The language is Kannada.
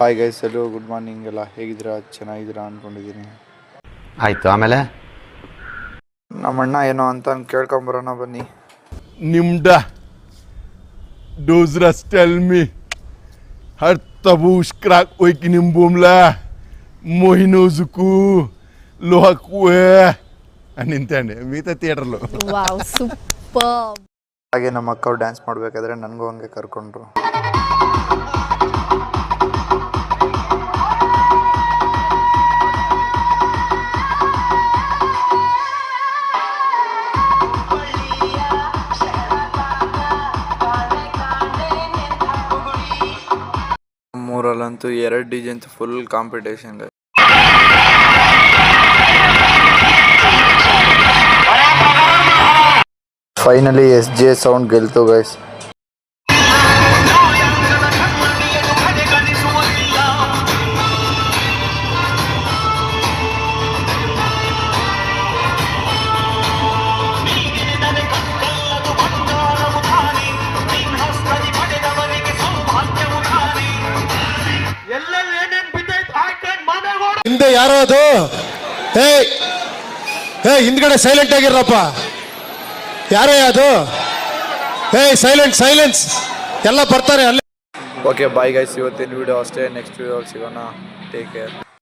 Hi guys hello good morning ಎಲ್ಲ ಹೇಗಿದ್ದೀರಾ ಚೆನ್ನಾಗಿದ್ದೀರಾ ಅಂದ್ಕೊಂಡಿದ್ದೀನಿ ಆಯಿತು ಆಮೇಲೆ ನಮ್ಮ ಅಣ್ಣ ಏನೋ ಅಂತ ಕೇಳ್ಕೊಂಬರೋಣ ಬನ್ನಿ Nimda. Dozras tell me. Har tabush krak oikinim bumla. Mohinozuku. Lohakwe. అని ఇంతే మిగతా థియేటర్లో ವಾವ್ ಸೂಪರ್ ಹಾಗೆ ನಮ್ಮ ಅಕ್ಕ ಡ್ಯಾನ್ಸ್ ಮಾಡಬೇಕಾದ್ರೆ ನನಗೂ ಹಂಗೆ ಕರ್ಕೊಂಡ್ರು ಮೂರಲ್ಲಂತೂ ಎರಡು D full competition finally S J sound ಗೆಲ್ತು guys ಹಿಂದೆ ಯಾರೋ ಅದು? ಏ ಏ ಹಿಂದ್ಗಡೆ ಸೈಲೆಂಟ್ ಆಗಿರಪ್ಪ ಯಾರೇ ಅದು? ಏ ಸೈಲೆಂಟ್ ಸೈಲೆನ್ಸ್ ಎಲ್ಲ ಬರ್ತಾರೆ ಅಲ್ಲಿ. ಓಕೆ ಬಾಯ್ ಗೈಸ್ ಇವತ್ತಿನ ವಿಡಿಯೋ ಅಷ್ಟೇ. ನೆಕ್ಸ್ಟ್ ವಿಡಿಯೋ ಸಿಗೋಣ. Take care